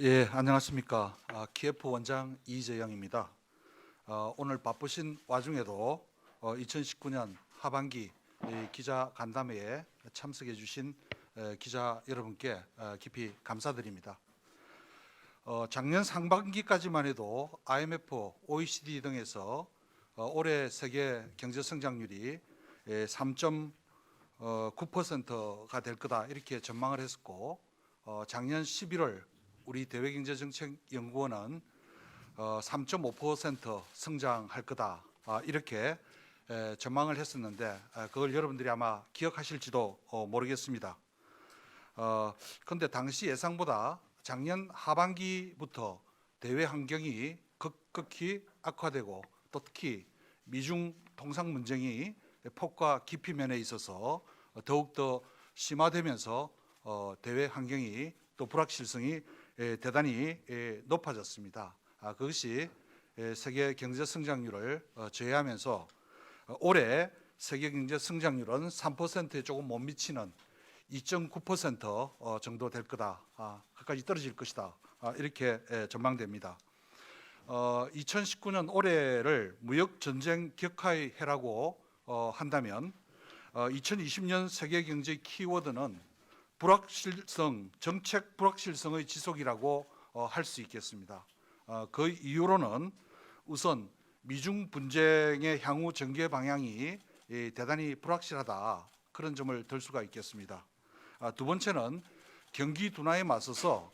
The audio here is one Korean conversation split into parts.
예, 안녕하십니까. 아, 키에프 원장 이재영입니다. 어, 오늘 바쁘신 와중에도 어, 2019년 하반기 이 기자 간담회에 참석해 주신 에, 기자 여러분께 어, 깊이 감사드립니다. 어, 작년 상반기까지만 해도 IMF, OECD 등에서 어, 올해 세계 경제 성장률이 예, 3.9%가 될 거다 이렇게 전망을 했었고 어, 작년 11월 우리 대외경제정책연구원은 어, 3.5% 성장할 거다 아, 이렇게 에, 전망을 했었는데 아, 그걸 여러분들이 아마 기억하실지도 어, 모르겠습니다. 어, 그런데 당시 예상보다 작년 하반기부터 대외 환경이 급격히 악화되고 또 특히 미중 통상 문쟁이 폭과 깊이 면에 있어서 더욱더 심화되면서 어, 대외 환경이 또 불확실성이 에, 대단히 에, 높아졌습니다. 아, 그것이 에, 세계 경제 성장률을 어, 제외하면서 어, 올해 세계 경제 성장률은 3%에 조금 못 미치는 2.9% 어, 정도 될 거다. 아, 그까지 떨어질 것이다. 아, 이렇게 에, 전망됩니다. 어, 2019년 올해를 무역 전쟁 격하의 해라고 어, 한다면 어, 2020년 세계 경제 키워드는 불확실성, 정책 불확실성의 지속이라고 어, 할수 있겠습니다. 어, 그 이유로는 우선 미중 분쟁의 향후 전개 방향이 예, 대단히 불확실하다 그런 점을 들 수가 있겠습니다. 아, 두 번째는 경기 둔화에 맞서서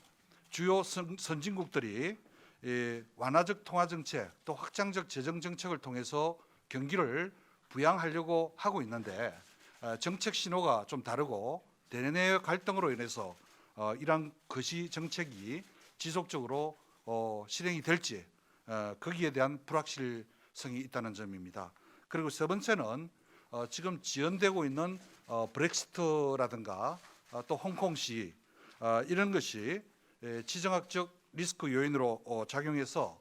주요 선, 선진국들이 예, 완화적 통화 정책 또 확장적 재정 정책을 통해서 경기를 부양하려고 하고 있는데 어, 정책 신호가 좀 다르고 대내 갈등으로 인해서 어, 이러한 거시 정책이 지속적으로 어, 실행이 될지 어, 거기에 대한 불확실성이 있다는 점입니다. 그리고 세 번째는 어, 지금 지연되고 있는 어, 브렉시트라든가 어, 또 홍콩시 어, 이런 것이 에, 지정학적 리스크 요인으로 어, 작용해서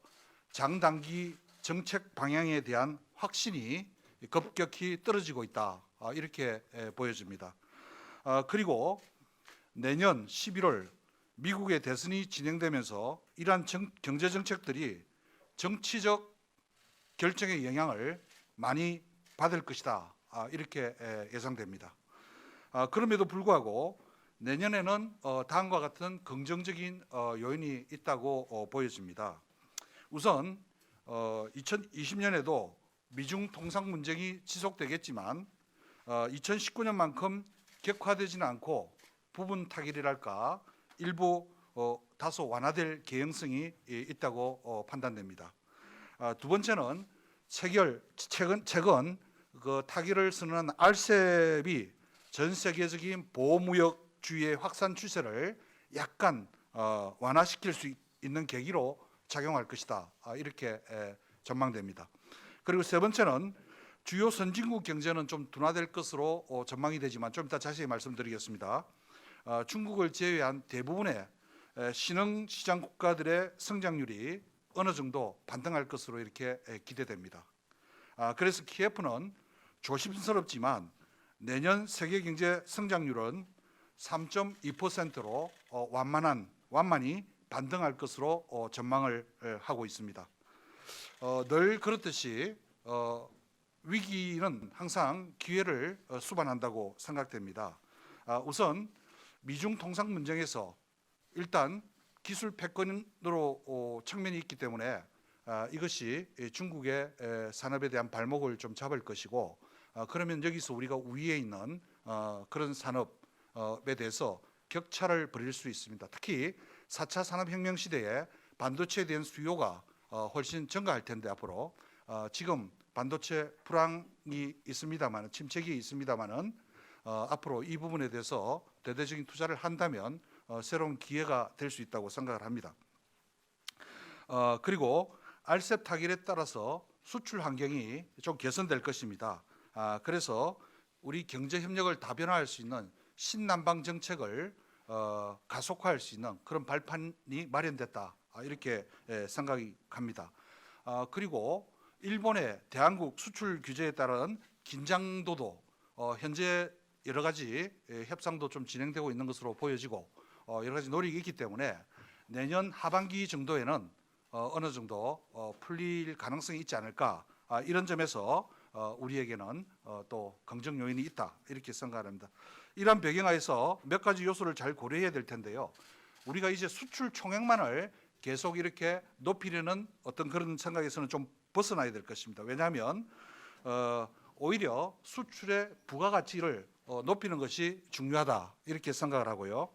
장단기 정책 방향에 대한 확신이 급격히 떨어지고 있다 아, 이렇게 에, 보여집니다. 아, 그리고 내년 11월 미국의 대선이 진행되면서 이러한 정- 경제 정책들이 정치적 결정의 영향을 많이 받을 것이다 아, 이렇게 에, 예상됩니다. 아, 그럼에도 불구하고 내년에는 어, 다음과 같은 긍정적인 어, 요인이 있다고 어, 보여집니다. 우선 어, 2020년에도 미중 통상 문쟁이 지속되겠지만 어, 2019년만큼 격화되지는 않고 부분 타결이랄까 일부 어, 다소 완화될 개연성이 예, 있다고 어, 판단됩니다. 아, 두 번째는 체결 최근 최근 그 타결을 선언한 알셉이 전 세계적인 보호무역주의의 확산 추세를 약간 어, 완화시킬 수 있- 있는 계기로 작용할 것이다. 아, 이렇게 에, 전망됩니다. 그리고 세 번째는 주요 선진국 경제는 좀 둔화될 것으로 어, 전망이 되지만 좀 이따 자세히 말씀드리겠습니다. 아, 중국을 제외한 대부분의 에, 신흥 시장 국가들의 성장률이 어느 정도 반등할 것으로 이렇게 에, 기대됩니다. 아, 그래서 키예프는 조심스럽지만 내년 세계 경제 성장률은 3.2%로 어, 완만한 완만히 반등할 것으로 어, 전망을 에, 하고 있습니다. 어, 늘 그렇듯이 어, 위기는 항상 기회를 어, 수반한다고 생각됩니다. 아, 우선 미중 통상 문쟁에서 일단 기술 패권으로 어, 측면이 있기 때문에 아, 이것이 이 중국의 에, 산업에 대한 발목을 좀 잡을 것이고 아, 그러면 여기서 우리가 우위에 있는 어, 그런 산업에 대해서 격차를 벌일 수 있습니다. 특히 4차 산업혁명 시대에 반도체에 대한 수요가 어, 훨씬 증가할 텐데 앞으로 어, 지금 반도체 불황이 있습니다만 침체기 있습니다만은 어, 앞으로 이 부분에 대해서 대대적인 투자를 한다면 어, 새로운 기회가 될 수 있다고 생각을 합니다. 어, 그리고 알셉 타결에 따라서 수출 환경이 좀 개선될 것입니다. 아, 그래서 우리 경제 협력을 다변화할 수 있는 신남방 정책을 어, 가속화할 수 있는 그런 발판이 마련됐다. 아, 이렇게 예, 생각이 갑니다. 아, 그리고 일본의 대한국 수출 규제에 따른 긴장도도 어, 현재 여러 가지 예, 협상도 좀 진행되고 있는 것으로 보여지고 어, 여러 가지 노력이 있기 때문에 내년 하반기 정도에는 어, 어느 정도 어, 풀릴 가능성이 있지 않을까 아, 이런 점에서 어, 우리에게는 어, 또 긍정 요인이 있다 이렇게 생각합니다. 이런 배경하에서 몇 가지 요소를 잘 고려해야 될 텐데요. 우리가 이제 수출 총액만을 계속 이렇게 높이려는 어떤 그런 생각에서는 좀 벗어나야 될 것입니다. 왜냐하면 어, 오히려 수출의 부가가치를 어, 높이는 것이 중요하다 이렇게 생각을 하고요.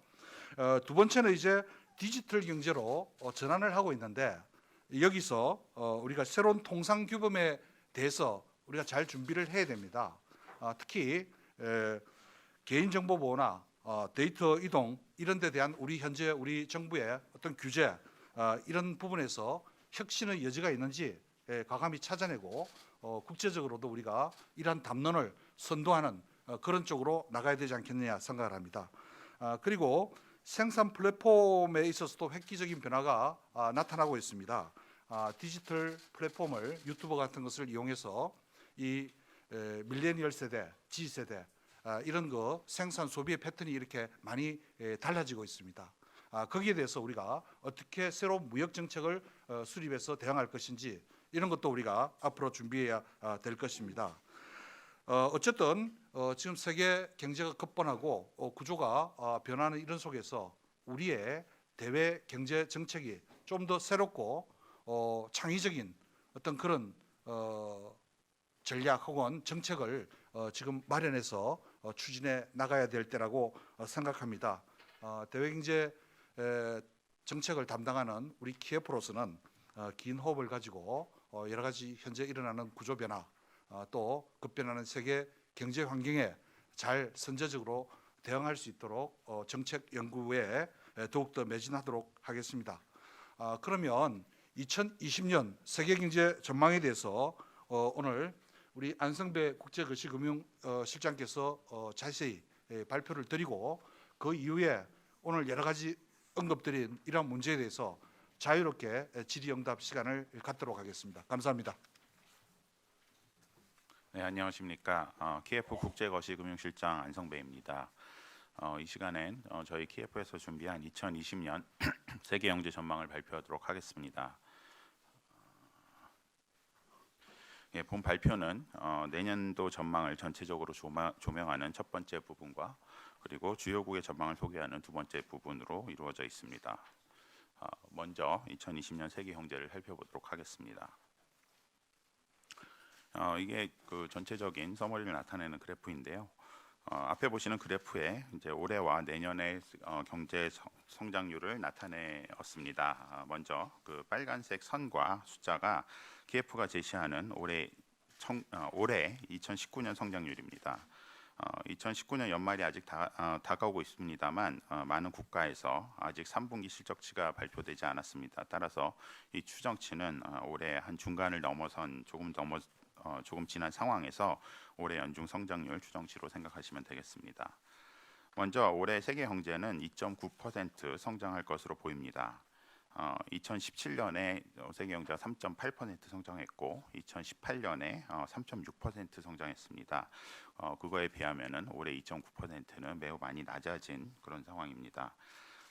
어, 두 번째는 이제 디지털 경제로 어, 전환을 하고 있는데 여기서 어, 우리가 새로운 통상 규범에 대해서 우리가 잘 준비를 해야 됩니다. 아, 특히 에, 개인정보 보호나 어, 데이터 이동 이런 데 대한 우리 현재 우리 정부의 어떤 규제 어, 이런 부분에서 혁신의 여지가 있는지 예, 과감히 찾아내고 어, 국제적으로도 우리가 이러한 담론을 선도하는 어, 그런 쪽으로 나가야 되지 않겠느냐 생각을 합니다. 아, 그리고 생산 플랫폼에 있어서도 획기적인 변화가 아, 나타나고 있습니다. 아, 디지털 플랫폼을 유튜버 같은 것을 이용해서 이 에, 밀레니얼 세대, Z 세대 아, 이런 거 생산 소비의 패턴이 이렇게 많이 에, 달라지고 있습니다. 아, 거기에 대해서 우리가 어떻게 새로운 무역 정책을 어, 수립해서 대응할 것인지 이런 것도 우리가 앞으로 준비해야 아, 될 것입니다. 어, 어쨌든 어, 지금 세계 경제가 급변하고 어, 구조가 어, 변하는 이런 속에서 우리의 대외 경제 정책이 좀 더 새롭고 어, 창의적인 어떤 그런 어, 전략 혹은 정책을 어, 지금 마련해서 어, 추진해 나가야 될 때라고 어, 생각합니다. 어, 대외 경제 에, 정책을 담당하는 우리 어, 긴 호흡을 가지고 어, 여러 가지 현재 일어나는 구조 변화 어, 또 급변하는 세계 경제 환경에 잘 선제적으로 대응할 수 있도록 어, 정책 연구에 에, 더욱더 매진하도록 하겠습니다. 아, 그러면 2020년 세계 경제 전망에 대해서 어, 오늘 우리 안성배 국제거시금융실장께서 어, 자세히 예, 발표를 드리고 그 이후에 오늘 여러 가지 언급드린 이러한 문제에 대해서 자유롭게 예, 질의응답 시간을 갖도록 하겠습니다. 감사합니다. 네, 안녕하십니까. 어, KF 국제거시금융실장 안성배입니다. 어, 이 시간엔 어, 저희 KF에서 준비한 2020년 세계 경제 전망을 발표하도록 하겠습니다. 예, 본 발표는 어, 내년도 전망을 전체적으로 조마, 조명하는 첫 번째 부분과 그리고 주요국의 전망을 소개하는 두 번째 부분으로 이루어져 있습니다. 어, 먼저 2020년 세계 경제를 살펴보도록 하겠습니다. 어, 이게 그 전체적인 서머리를 나타내는 그래프인데요. 어, 앞에 보시는 그래프에 이제 올해와 내년의 어, 경제 성, 성장률을 나타내었습니다. 아, 먼저 그 빨간색 선과 숫자가 KF가 제시하는 올해 청, 어, 올해 2019년 성장률입니다. 어, 2019년 연말이 아직 다, 어, 다가오고 있습니다만 어, 많은 국가에서 아직 3분기 실적치가 발표되지 않았습니다. 따라서 이 추정치는 어, 올해 한 중간을 넘어선 조금 넘어 어, 조금 지난 상황에서 올해 연중 성장률 추정치로 생각하시면 되겠습니다. 먼저 올해 세계 경제는 2.9% 성장할 것으로 보입니다. 어, 2017년에 세계 경제가 3.8% 성장했고 2018년에 어, 3.6% 성장했습니다. 어, 그거에 비하면은 올해 2.9%는 매우 많이 낮아진 그런 상황입니다.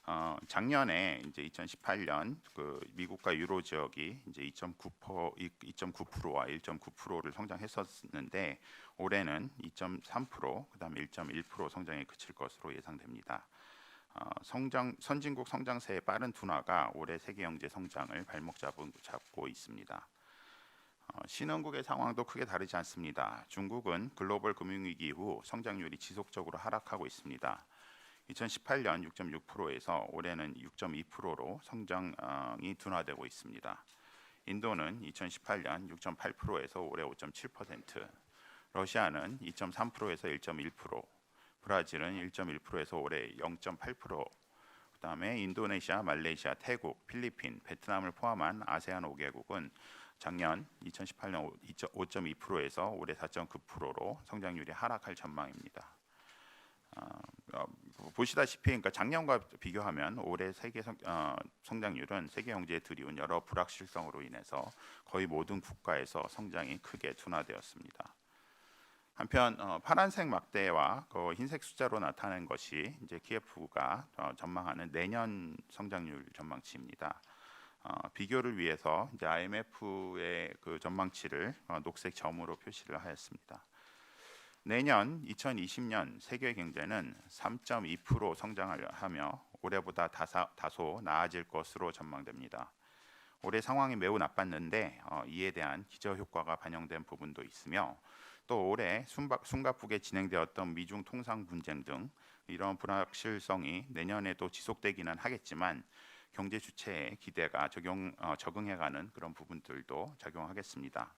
어, 작년에 이제 2018년 그 미국과 유로 지역이 이제 2.9% 2.9%와 1.9%를 성장했었는데 올해는 2.3% 그다음에 1.1% 성장에 그칠 것으로 예상됩니다. 어, 성장 선진국 성장세의 빠른 둔화가 올해 세계 경제 성장을 발목 잡은, 잡고 있습니다. 어, 신흥국의 상황도 크게 다르지 않습니다. 중국은 글로벌 금융위기 이후 성장률이 지속적으로 하락하고 있습니다. 2018년 6.6%에서 올해는 6.2%로 성장이 둔화되고 있습니다. 인도는 2018년 6.8%에서 올해 5.7%, 러시아는 2.3%에서 1.1%, 브라질은 1.1%에서 올해 0.8%, 그다음에 인도네시아, 말레이시아, 태국, 필리핀, 베트남을 포함한 아세안 5개국은 작년 2018년 5.2%에서 올해 4.9%로 성장률이 하락할 전망입니다. 어, 보시다시피 그러니까 작년과 비교하면 올해 세계 성, 어, 성장률은 세계 경제에 들이온 여러 불확실성으로 인해서 거의 모든 국가에서 성장이 크게 둔화되었습니다. 한편 어, 파란색 막대와 그 흰색 숫자로 나타낸 것이 이제 키예프가 어, 전망하는 내년 성장률 전망치입니다. 어, 비교를 위해서 이제 IMF의 그 전망치를 어, 녹색 점으로 표시를 하였습니다. 내년 2020년 세계 경제는 3.2% 성장을 하며 올해보다 다사, 다소 나아질 것으로 전망됩니다. 올해 상황이 매우 나빴는데 어, 이에 대한 기저 효과가 반영된 부분도 있으며 또 올해 숨가쁘게 진행되었던 미중 통상 분쟁 등 이런 불확실성이 내년에도 지속되기는 하겠지만 경제 주체의 기대가 적용 어, 적응해가는 그런 부분들도 작용하겠습니다.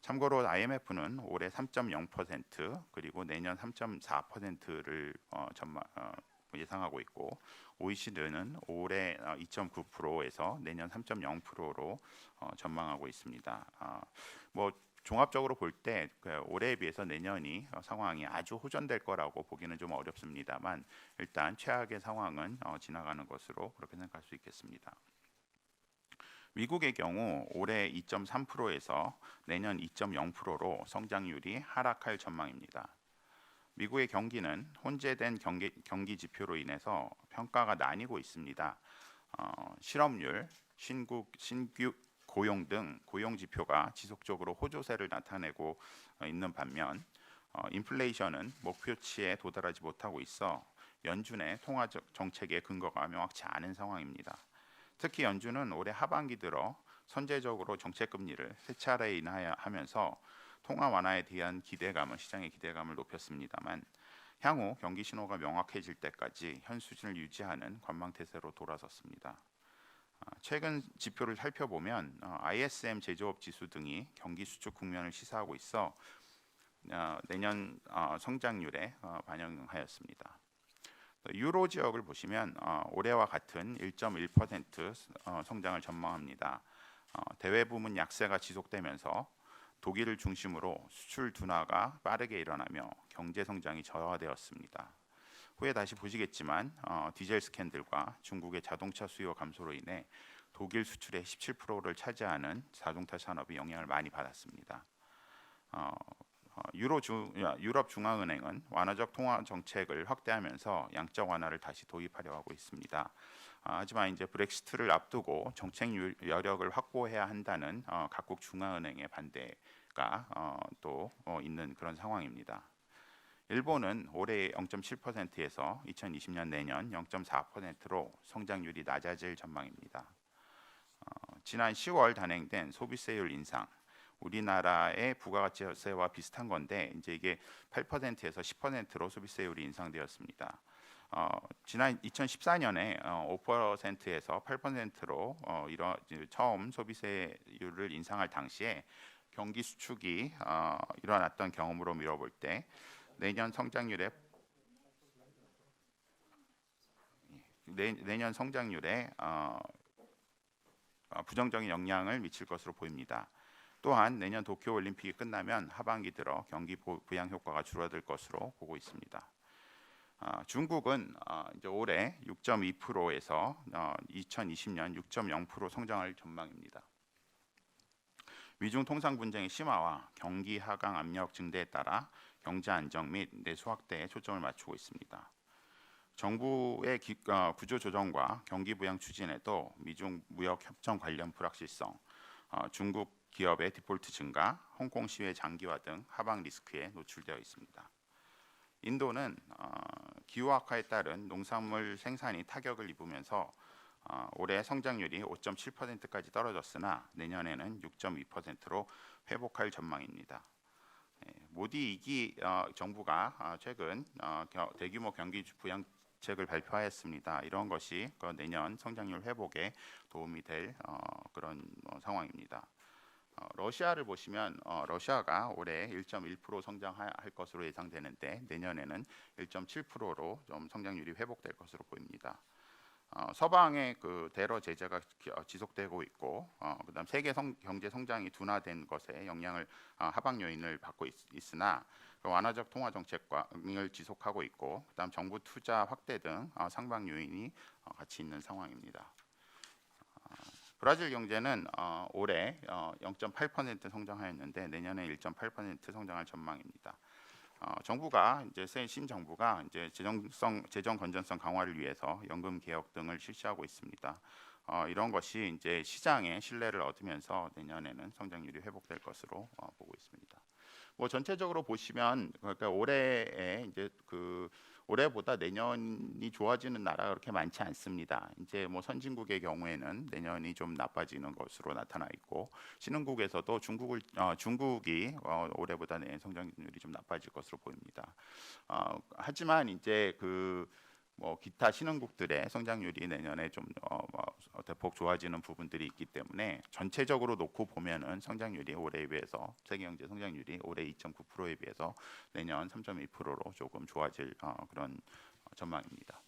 참고로 IMF는 올해 3.0% 그리고 내년 3.4%를 어, 전망 어, 예상하고 있고 OECD는 올해 어, 2.9%에서 내년 3.0%로 어, 전망하고 있습니다. 아, 뭐 종합적으로 볼 때 올해에 비해서 내년이 어, 상황이 아주 호전될 거라고 보기는 좀 어렵습니다만 일단 최악의 상황은 어, 지나가는 것으로 그렇게 생각할 수 있겠습니다. 미국의 경우 올해 2.3%에서 내년 2.0%로 성장률이 하락할 전망입니다. 미국의 경기는 혼재된 경기, 경기 지표로 인해서 평가가 나뉘고 있습니다. 어, 실업률, 신구, 신규 고용 등 고용 지표가 지속적으로 호조세를 나타내고 어, 있는 반면 어, 인플레이션은 목표치에 도달하지 못하고 있어 연준의 통화 정- 정책의 근거가 명확치 않은 상황입니다. 특히 연준은 올해 하반기 들어 선제적으로 정책 금리를 세 차례 인하하면서 통화 완화에 대한 기대감은 시장의 기대감을 높였습니다만 향후 경기 신호가 명확해질 때까지 현 수준을 유지하는 관망 태세로 돌아섰습니다. 아, 최근 지표를 살펴보면 어, ISM 제조업 지수 등이 경기 수축 국면을 시사하고 있어 어, 내년 어, 성장률에 어, 반영하였습니다. 유로 지역을 보시면 어, 올해와 같은 1.1% 어, 성장을 전망합니다. 어, 대외 부문 약세가 지속되면서 독일을 중심으로 수출 둔화가 빠르게 일어나며 경제 성장이 저하되었습니다. 후에 다시 보시겠지만 어, 디젤 스캔들과 중국의 자동차 수요 감소로 인해 독일 수출의 17%를 차지하는 자동차 산업이 영향을 많이 받았습니다. 어, 어, 유로 주, 야, 유럽 중앙은행은 완화적 통화 정책을 확대하면서 양적 완화를 다시 도입하려 하고 있습니다. 아, 하지만 이제 브렉시트를 앞두고 정책 유- 여력을 확보해야 한다는 어, 각국 중앙은행의 반대가 어, 또 어, 있는 그런 상황입니다. 일본은 올해 0.7%에서 2020년 내년 0.4%로 성장률이 낮아질 전망입니다. 어, 지난 10월 단행된 소비세율 인상, 우리나라의 부가가치세와 비슷한 건데 이제 이게 8%에서 10%로 소비세율이 인상되었습니다. 어, 지난 2014년에 어, 5%에서 8%로 어, 이런 처음 소비세율을 인상할 당시에 경기 수축이 어, 일어났던 경험으로 미뤄볼 때 내년 성장률에 내, 내년 성장률에 어, 어, 부정적인 영향을 미칠 것으로 보입니다. 또한 내년 도쿄 올림픽이 끝나면 하반기 들어 경기 보- 부양 효과가 줄어들 것으로 보고 있습니다. 어, 중국은 어, 이제 올해 6.2%에서 어, 2020년 6.0% 성장할 전망입니다. 미중 통상 분쟁의 심화와 경기 하강 압력 증대에 따라 경제 안정 및 내수 확대에 초점을 맞추고 있습니다. 정부의 기- 어, 구조 조정과 경기 부양 추진에도 미중 무역 협정 관련 불확실성, 어, 중국 기업의 디폴트 증가, 홍콩 시위의 장기화 등 하방 리스크에 노출되어 있습니다. 인도는 어, 기후 악화에 따른 농산물 생산이 타격을 입으면서 어, 올해 성장률이 5.7%까지 떨어졌으나 내년에는 6.2%로 회복할 전망입니다. 예, 모디 이기 어, 정부가 어, 최근 어, 겨- 대규모 경기 부양책을 발표하였습니다. 이런 것이 그 내년 성장률 회복에 도움이 될 어, 그런 어, 상황입니다. 어, 러시아를 보시면 어, 러시아가 올해 1.1% 성장할 것으로 예상되는데 내년에는 1.7%로 좀 성장률이 회복될 것으로 보입니다. 어, 서방의 그 대러 제재가 기- 어, 지속되고 있고, 어, 그다음 세계 성, 경제 성장이 둔화된 것에 영향을 어, 하방 요인을 받고 있, 있으나 그 완화적 통화 정책을 지속하고 있고, 그다음 정부 투자 확대 등 어, 상방 요인이 어, 같이 있는 상황입니다. 어, 브라질 경제는 어, 올해 어, 0.8% 성장하였는데 내년에 1.8% 성장할 전망입니다. 어, 정부가 이제 새 신 정부가 이제 재정성 재정 건전성 강화를 위해서 연금 개혁 등을 실시하고 있습니다. 어, 이런 것이 이제 시장의 신뢰를 얻으면서 내년에는 성장률이 회복될 것으로 어, 보고 있습니다. 뭐 전체적으로 보시면 그러니까 올해에 이제 그 올해보다 내년이 좋아지는 나라가 그렇게 많지 않습니다. 이제 뭐 선진국의 경우에는 내년이 좀 나빠지는 것으로 나타나 있고 신흥국에서도 중국을 어, 중국이 어, 올해보다 내년 성장률이 좀 나빠질 것으로 보입니다. 어, 하지만 이제 그 뭐 기타 신흥국들의 성장률이 내년에 좀 어, 뭐 대폭 좋아지는 부분들이 있기 때문에 전체적으로 놓고 보면은 성장률이 올해에 비해서 세계 경제 성장률이 올해 2.9%에 비해서 내년 3.1%로 조금 좋아질 어, 그런 어, 전망입니다.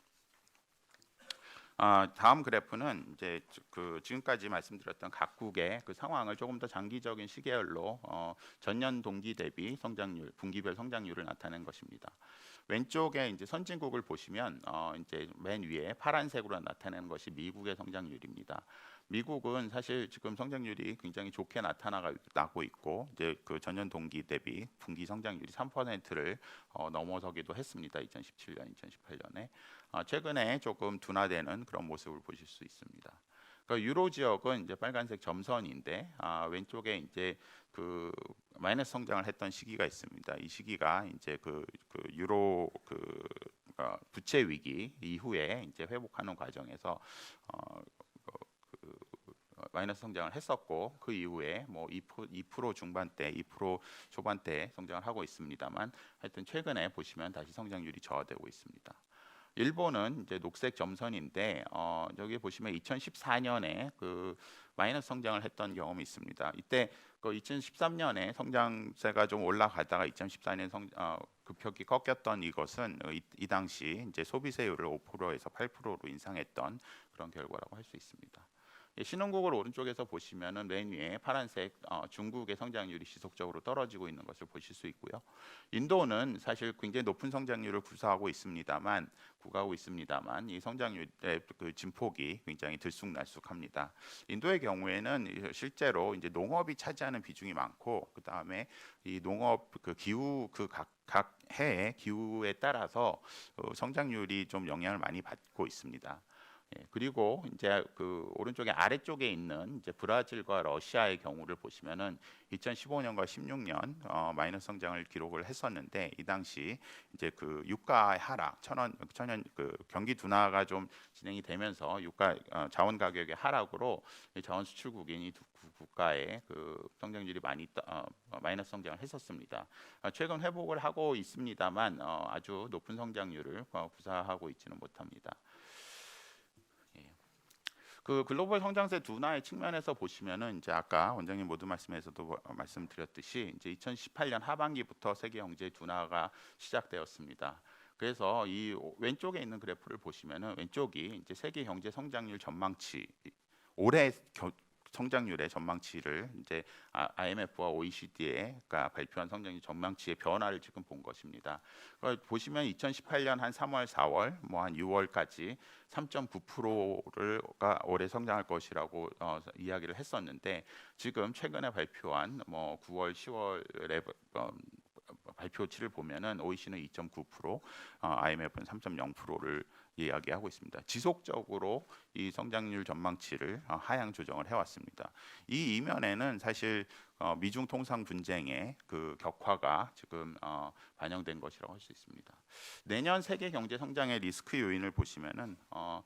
아, 다음 그래프는 이제 그 지금까지 말씀드렸던 각국의 그 상황을 조금 더 장기적인 시계열로 어, 전년 동기 대비 성장률, 분기별 성장률을 나타낸 것입니다. 왼쪽에 이제 선진국을 보시면 어, 이제 맨 위에 파란색으로 나타내는 것이 미국의 성장률입니다. 미국은 사실 지금 성장률이 굉장히 좋게 나타나고 있고 이제 그 전년 동기 대비 분기 성장률이 3%를 어, 넘어서기도 했습니다. 2017년, 2018년에 어, 최근에 조금 둔화되는 그런 모습을 보실 수 있습니다. 그러니까 유로 지역은 이제 빨간색 점선인데 아, 왼쪽에 이제 그 마이너스 성장을 했던 시기가 있습니다. 이 시기가 이제 그, 그 유로 그 어, 부채 위기 이후에 이제 회복하는 과정에서 어, 그, 어, 마이너스 성장을 했었고 그 이후에 뭐 2%, 2% 중반대, 2% 초반대 성장을 하고 있습니다만 하여튼 최근에 보시면 다시 성장률이 저하되고 있습니다. 일본은 이제 녹색 점선인데 어, 여기 보시면 2014년에 그 마이너스 성장을 했던 경험이 있습니다. 이때 그 2013년에 성장세가 좀 올라가다가 2014년 성 어, 급격히 꺾였던 이것은 어, 이, 이 당시 이제 소비세율을 5%에서 8%로 인상했던 그런 결과라고 할 수 있습니다. 예, 신흥국을 오른쪽에서 보시면은 맨 위에 파란색 어, 중국의 성장률이 지속적으로 떨어지고 있는 것을 보실 수 있고요. 인도는 사실 굉장히 높은 성장률을 구사하고 있습니다만 구가하고 있습니다만 이 성장률의 그 진폭이 굉장히 들쑥날쑥합니다. 인도의 경우에는 이- 실제로 이제 농업이 차지하는 비중이 많고 그 다음에 이 농업 그 기후 그각 각 해의 기후에 따라서 어, 성장률이 좀 영향을 많이 받고 있습니다. 예, 그리고 이제 그 오른쪽에 아래쪽에 있는 이제 브라질과 러시아의 경우를 보시면은 2015년과 16년 어, 마이너스 성장을 기록을 했었는데 이 당시 이제 그 유가의 하락, 천원 천연 그 경기 둔화가 좀 진행이 되면서 유가 어, 자원 가격의 하락으로 이 자원 수출국인 이두 구- 국가의 그 성장률이 많이 떠- 어, 어, 마이너스 성장을 했었습니다. 어, 최근 회복을 하고 있습니다만 어, 아주 높은 성장률을 어, 구사하고 있지는 못합니다. 그 글로벌 성장세 둔화의 측면에서 보시면은 이제 아까 원장님 모두 말씀에서도 뭐- 어, 말씀드렸듯이 이제 2018년 하반기부터 세계 경제 둔화가 시작되었습니다. 그래서 이 오- 왼쪽에 있는 그래프를 보시면은 왼쪽이 이제 세계 경제 성장률 전망치 올해 겨- 성장률의 전망치를 이제 아, IMF와 OECD가 발표한 성장률 전망치의 변화를 지금 본 것입니다. 보시면 2018년 한 3월, 4월, 뭐 한 6월까지 3.9%가 올해 성장할 것이라고 어, 이야기를 했었는데 지금 최근에 발표한 뭐 9월, 10월에 어, 발표치를 보면은 OEC는 2.9%, 어, IMF는 3.0%를 이야기하고 있습니다. 지속적으로 이 성장률 전망치를 어, 하향 조정을 해왔습니다. 이 이면에는 사실 어, 미중 통상 분쟁의 그 격화가 지금 어, 반영된 것이라고 할 수 있습니다. 내년 세계 경제 성장의 리스크 요인을 보시면은 어,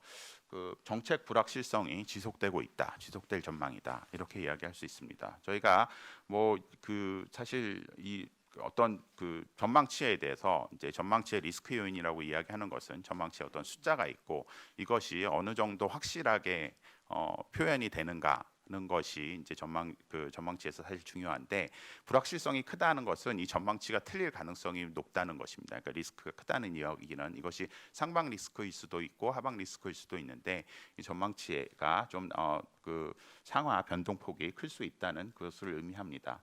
그 정책 불확실성이 지속되고 있다, 지속될 전망이다 이렇게 이야기할 수 있습니다. 저희가 뭐 그 사실 이 어떤 그 전망치에 대해서 이제 전망치의 리스크 요인이라고 이야기하는 것은 전망치에 어떤 숫자가 있고 이것이 어느 정도 확실하게 어, 표현이 되는가. 는 것이 이제 전망 그 전망치에서 사실 중요한데 불확실성이 크다는 것은 이 전망치가 틀릴 가능성이 높다는 것입니다. 그러니까 리스크가 크다는 이야기는 이것이 상방 리스크일 수도 있고 하방 리스크일 수도 있는데 이 전망치가 좀어그 상하 변동폭이 클 수 있다는 것을 의미합니다.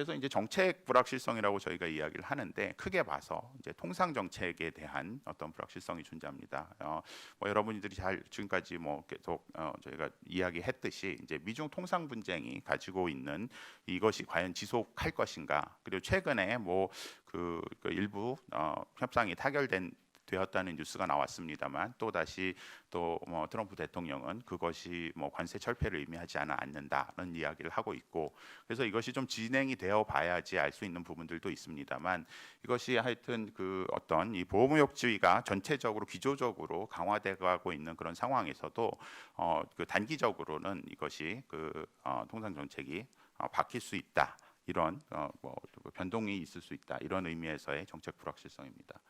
그래서 이제 정책 불확실성이라고 저희가 이야기를 하는데 크게 봐서 이제 통상 정책에 대한 어떤 불확실성이 존재합니다. 어, 뭐 여러분들이 잘 지금까지 뭐 계속 어, 저희가 이야기했듯이 이제 미중 통상 분쟁이 가지고 있는 이것이 과연 지속할 것인가 그리고 최근에 뭐그 그 일부 어, 협상이 타결된 되었다는 뉴스가 나왔습니다만 또 다시 또 뭐 트럼프 대통령은 그것이 뭐 관세 철폐를 의미하지 않아 않는다는 이야기를 하고 있고 그래서 이것이 좀 진행이 되어 봐야지 알 수 있는 부분들도 있습니다만 이것이 하여튼 그 어떤 이 보호무역주의가 전체적으로 기조적으로 강화되고 있는 그런 상황에서도 어 그 단기적으로는 이것이 그 어, 통상 정책이 어, 바뀔 수 있다. 이런 어, 뭐 변동이 있을 수 있다 이런 의미에서의 정책 불확실성입니다.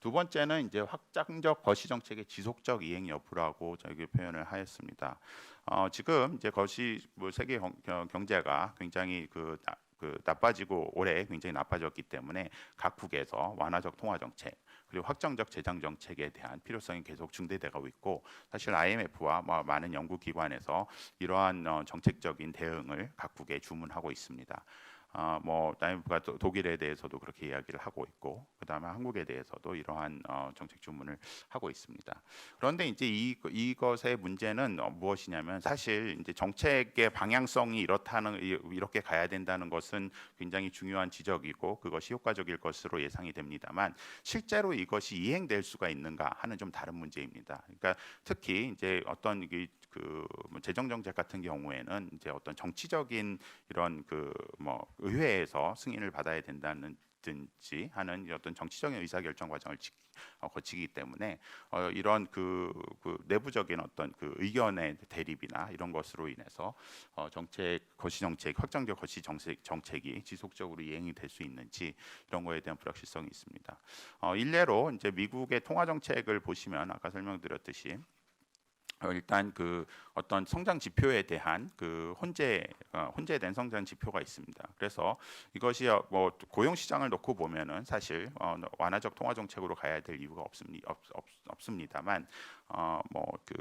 두 번째는 이제 확장적 거시 정책의 지속적 이행 여부라고 저희가 표현을 하였습니다. 어, 지금 이제 거시 뭐 세계 경제가 굉장히 그, 나, 그 나빠지고 올해 굉장히 나빠졌기 때문에 각국에서 완화적 통화 정책 그리고 확정적 재정 정책에 대한 필요성이 계속 증대되고 있고 사실 IMF와 뭐 많은 연구 기관에서 이러한 어, 정책적인 대응을 각국에 주문하고 있습니다. 어, 뭐또 독일에 대해서도 그렇게 이야기를 하고 있고 그다음에 한국에 대해서도 이러한 어, 정책 주문을 하고 있습니다. 그런데 이제 이 이것의 문제는 어, 무엇이냐면 사실 이제 정책의 방향성이 이렇다는 이- 이렇게 가야 된다는 것은 굉장히 중요한 지적이고 그것이 효과적일 것으로 예상이 됩니다만 실제로 이것이 이행될 수가 있는가 하는 좀 다른 문제입니다. 그러니까 특히 이제 어떤 그뭐 재정 정책 같은 경우에는 이제 어떤 정치적인 이런 그 뭐 의회에서 승인을 받아야 된다는 든지 하는 이 어떤 정치적인 의사 결정 과정을 지, 어, 거치기 때문에 어, 이런 그, 그 내부적인 어떤 그 의견의 대립이나 이런 것으로 인해서 어, 정책 거시 정책 확정적 거시 정책 정책이 지속적으로 이행이 될 수 있는지 이런 거에 대한 불확실성이 있습니다. 어, 일례로 이제 미국의 통화 정책을 보시면 아까 설명드렸듯이 어, 일단 그 어떤 성장 지표에 대한 그 혼재 어, 혼재된 성장 지표가 있습니다. 그래서 이것이 어, 뭐 고용 시장을 놓고 보면은 사실 어, 완화적 통화 정책으로 가야 될 이유가 없습니 없, 없, 없 습니다만 어, 뭐그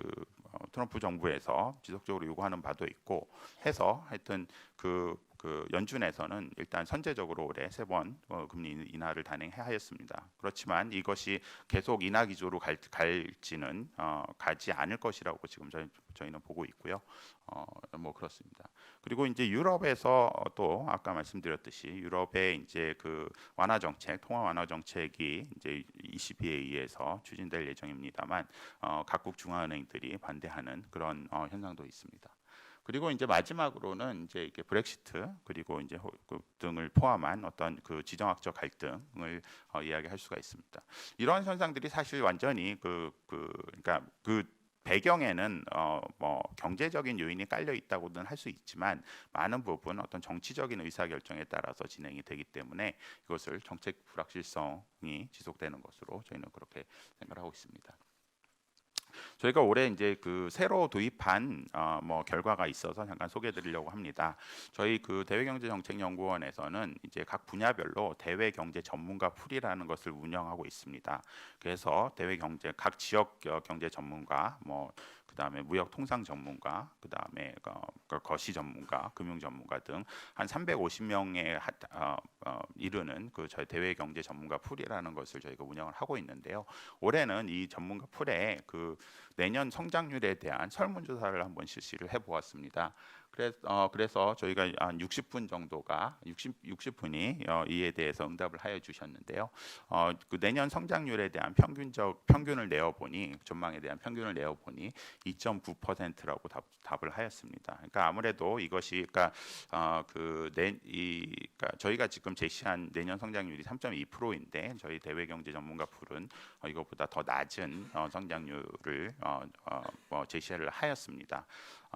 어, 트럼프 정부에서 지속적으로 요구하는 바도 있고 해서 하여튼 그, 그 연준에서는 일단 선제적으로 올해 세번 어, 금리 인하를 단행하였습니다. 그렇지만 이것이 계속 인하 기조로 갈, 갈지는 어, 가지 않을 것이라고 지금 저희, 저희는 보고 있고요. 어, 뭐 그렇습니다. 그리고 이제 유럽에서 또 아까 말씀드렸듯이 유럽의 이제 그 완화 정책, 통화 완화 정책이 이제 ECB에 의해서 추진될 예정입니다만 어, 각국 중앙은행들이 반대하는 그런 어, 현상도 있습니다. 그리고 이제 마지막으로는 이제 이게 브렉시트 그리고 이제 호- 그 등을 포함한 어떤 그 지정학적 갈등을 어, 이야기할 수가 있습니다. 이러한 현상들이 사실 완전히 그 그 그러니까 그 배경에는 어 뭐 경제적인 요인이 깔려 있다고는 할 수 있지만 많은 부분 어떤 정치적인 의사 결정에 따라서 진행이 되기 때문에 이것을 정책 불확실성이 지속되는 것으로 저희는 그렇게 생각하고 있습니다. 저희가 올해 이제 그 새로 도입한 어, 뭐 결과가 있어서 잠깐 소개해드리려고 합니다. 저희 그 대외경제정책연구원에서는 이제 각 분야별로 대외경제 전문가 풀이라는 것을 운영하고 있습니다. 그래서 대외경제 각 지역 어, 경제 전문가 뭐 그 다음에 무역 통상 전문가, 그 다음에 어, 그 거시 전문가, 금융 전문가 등 한 350명에 어, 어, 이르는 그 저희 대외 경제 전문가 풀이라는 것을 저희가 운영을 하고 있는데요. 올해는 이 전문가 풀에 그 내년 성장률에 대한 설문조사를 한번 실시를 해보았습니다. 그래서, 어, 그래서 저희가 한 60분 정도가 60, 60분이 어, 이에 대해서 응답을 하여 주셨는데요. 어, 그 내년 성장률에 대한 평균적 평균을 내어 보니 전망에 대한 평균을 내어 보니 2.9%라고 답, 답을 하였습니다. 그러니까 아무래도 이것이 그러니까 어, 그내이 그러니까 저희가 지금 제시한 내년 성장률이 3.2%인데 저희 대외 경제 전문가 풀은 어, 이것보다 더 낮은 어, 성장률을 어, 어, 뭐 제시를 하였습니다.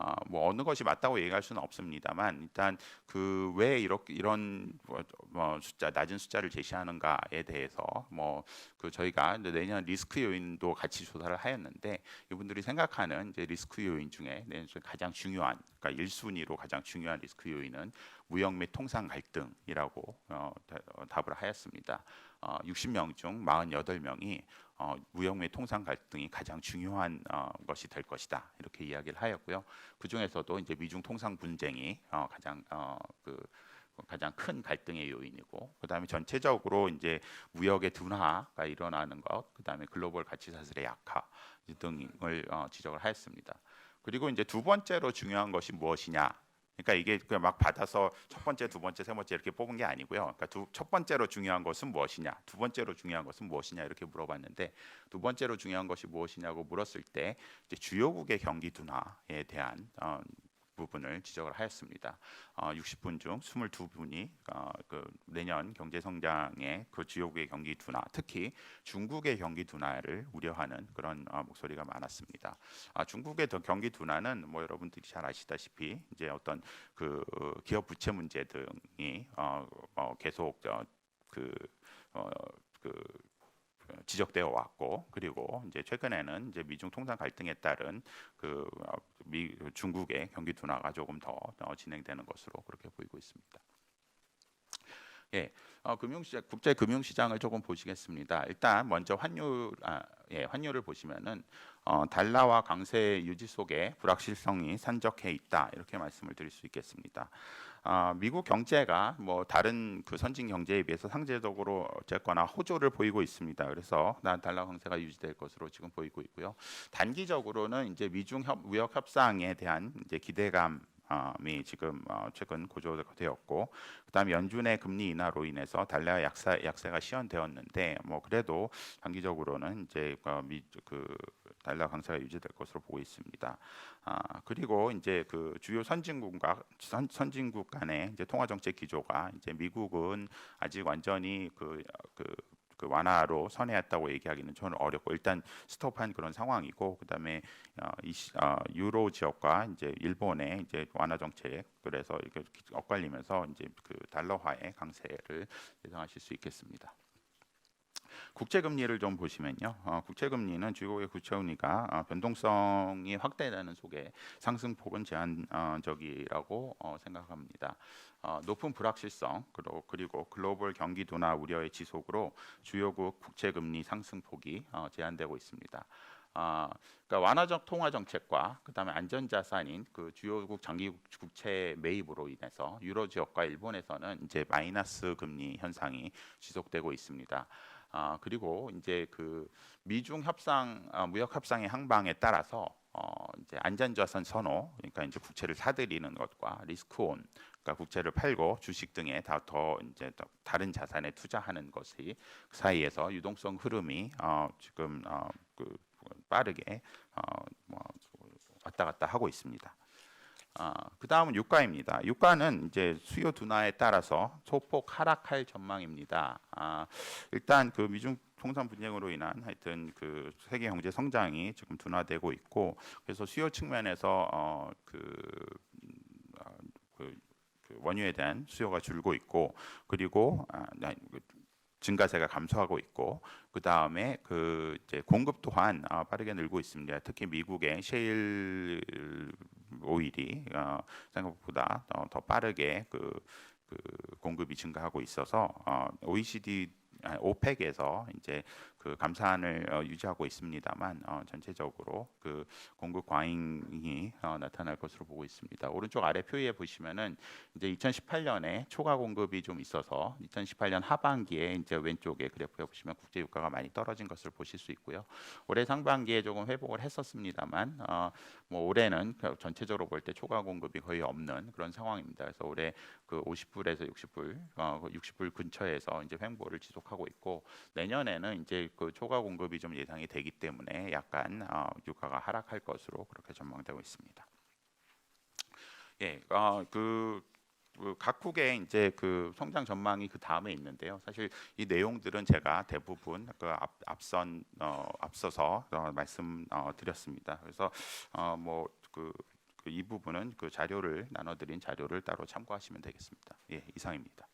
어, 뭐 어느 것이 맞다고 얘기할 수는 없습니다만 일단 그 왜 이렇게 이런 뭐, 뭐 숫자 낮은 숫자를 제시하는가에 대해서 뭐 그 저희가 내년 리스크 요인도 같이 조사를 하였는데 이분들이 생각하는 이제 리스크 요인 중에 내년 가장 중요한 그러니까 1순위로 가장 중요한 리스크 요인은 무역 및 통상 갈등이라고 어, 다- 어, 답을 하였습니다. 어, 60명 중 48명이 어, 무역 및 통상 갈등이 가장 중요한 어, 것이 될 것이다 이렇게 이야기를 하였고요. 그 중에서도 이제 미중 통상 분쟁이 어, 가장 어, 그 가장 큰 갈등의 요인이고 그다음에 전체적으로 이제 무역의 둔화가 일어나는 것, 그다음에 글로벌 가치 사슬의 약화 등을 어, 지적을 하였습니다. 그리고 이제 두 번째로 중요한 것이 무엇이냐? 그러니까 이게 그냥 막 받아서 첫 번째, 두 번째, 세 번째 이렇게 뽑은 게 아니고요. 그러니까 두, 첫 번째로 중요한 것은 무엇이냐, 두 번째로 중요한 것은 무엇이냐 이렇게 물어봤는데 두 번째로 중요한 것이 무엇이냐고 물었을 때 주요국의 경기 둔화에 대한 어, 부분을 지적을 하였습니다. 어, 60분 중 22분이 어, 그 내년 경제 성장의 그 주요국의 경기 둔화, 특히 중국의 경기 둔화를 우려하는 그런 어, 목소리가 많았습니다. 아, 중국의 더 경기 둔화는 뭐 여러분들이 잘 아시다시피 이제 어떤 그 어, 기업 부채 문제 등이 어, 어, 계속 어, 그, 어, 그 지적되어 왔고 그리고 이제 최근에는 이제 미중 통상 갈등에 따른 그 어, 미, 중국의 경기 둔화가 조금 더 어, 진행되는 것으로 그렇게 보이고 있습니다. 예, 어, 금융시장 국제 금융시장을 조금 보시겠습니다. 일단 먼저 환율, 아, 예, 환율을 보시면은 어, 달러와 강세 유지 속에 불확실성이 산적해 있다 이렇게 말씀을 드릴 수 있겠습니다. 아, 미국 경제가 뭐 다른 그 선진 경제에 비해서 상대적으로 어쨌거나 호조를 보이고 있습니다. 그래서 난 달러 강세가 유지될 것으로 지금 보이고 있고요. 단기적으로는 이제 미중 협, 무역 협상에 대한 이제 기대감 이 지금 어, 최근 고조되었고 그다음에 연준의 금리 인하로 인해서 달러 약세 약세가 시현되었는데 뭐 그래도 단기적으로는 이제 어, 미, 그 달러 강세가 유지될 것으로 보고 있습니다. 아, 그리고 이제 그 주요 선진국과 선, 선진국 간의 이제 통화 정책 기조가 이제 미국은 아직 완전히 그, 그, 그 완화로 선회했다고 얘기하기는 저는 어렵고 일단 스톱한 그런 상황이고 그다음에 어, 이, 시- 어, 유로 지역과 이제 일본의 이제 완화 정책 그래서 이렇게 엇갈리면서 이제 그 달러화의 강세를 예상하실 수 있겠습니다. 국채 금리를 좀 보시면요. 어, 국채 금리는 주요국의 국채 금리가 어, 변동성이 확대되는 속에 상승폭은 제한적이라고 어, 생각합니다. 어, 높은 불확실성 그리고, 그리고 글로벌 경기 둔화 우려의 지속으로 주요국 국채 금리 상승폭이 어, 제한되고 있습니다. 아, 그러니까 완화적 통화 정책과 그다음에 안전자산인 그 주요국 장기 국채 매입으로 인해서 유로 지역과 일본에서는 이제 마이너스 금리 현상이 지속되고 있습니다. 아, 그리고 이제 그 미중 협상 아, 무역 협상의 항방에 따라서 어, 이제 안전자산 선호 그러니까 이제 국채를 사들이는 것과 리스크온 그러니까 국채를 팔고 주식 등에 다 더 이제 더 다른 자산에 투자하는 것이 그 사이에서 유동성 흐름이 어, 지금 어, 그 빠르게 어, 뭐 왔다 갔다 하고 있습니다. 아, 그 다음은 유가입니다. 유가는 이제 수요 둔화에 따라서 소폭 하락할 전망입니다. 아, 일단 그 미중 통상 분쟁으로 인한 하여튼 그 세계 경제 성장이 지금 둔화되고 있고 그래서 수요 측면에서 어, 그, 음, 아, 그, 그 원유에 대한 수요가 줄고 있고 그리고 아, 그 증가세가 감소하고 있고 그 다음에 그 이제 공급 또한 아, 빠르게 늘고 있습니다. 특히 미국의 셰일 오일이 어, 생각보다 더, 더 빠르게 그, 그 공급이 증가하고 있어서 어, OECD 아, 오펙에서 이제 그 감산을 어, 유지하고 있습니다만 어, 전체적으로 그 공급 과잉이 어, 나타날 것으로 보고 있습니다. 오른쪽 아래 표에 보시면은 이제 2018년에 초과 공급이 좀 있어서 2018년 하반기에 이제 왼쪽에 그래프에 보시면 국제 유가가 많이 떨어진 것을 보실 수 있고요. 올해 상반기에 조금 회복을 했었습니다만 어, 뭐 올해는 그 전체적으로 볼 때 초과 공급이 거의 없는 그런 상황입니다. 그래서 올해 그 50불에서 60불, 어, 60불 근처에서 이제 횡보를 지속하고 있고 내년에는 이제 그 초과 공급이 좀 예상이 되기 때문에 약간 어, 유가가 하락할 것으로 그렇게 전망되고 있습니다. 예, 어, 그, 그 각국의 이제 그 성장 전망이 그 다음에 있는데요. 사실 이 내용들은 제가 대부분 그 앞, 앞선 어, 앞서서 어, 말씀 어, 드렸습니다. 그래서 어, 뭐그 그이 부분은 그 자료를 나눠드린 자료를 따로 참고하시면 되겠습니다. 예, 이상입니다.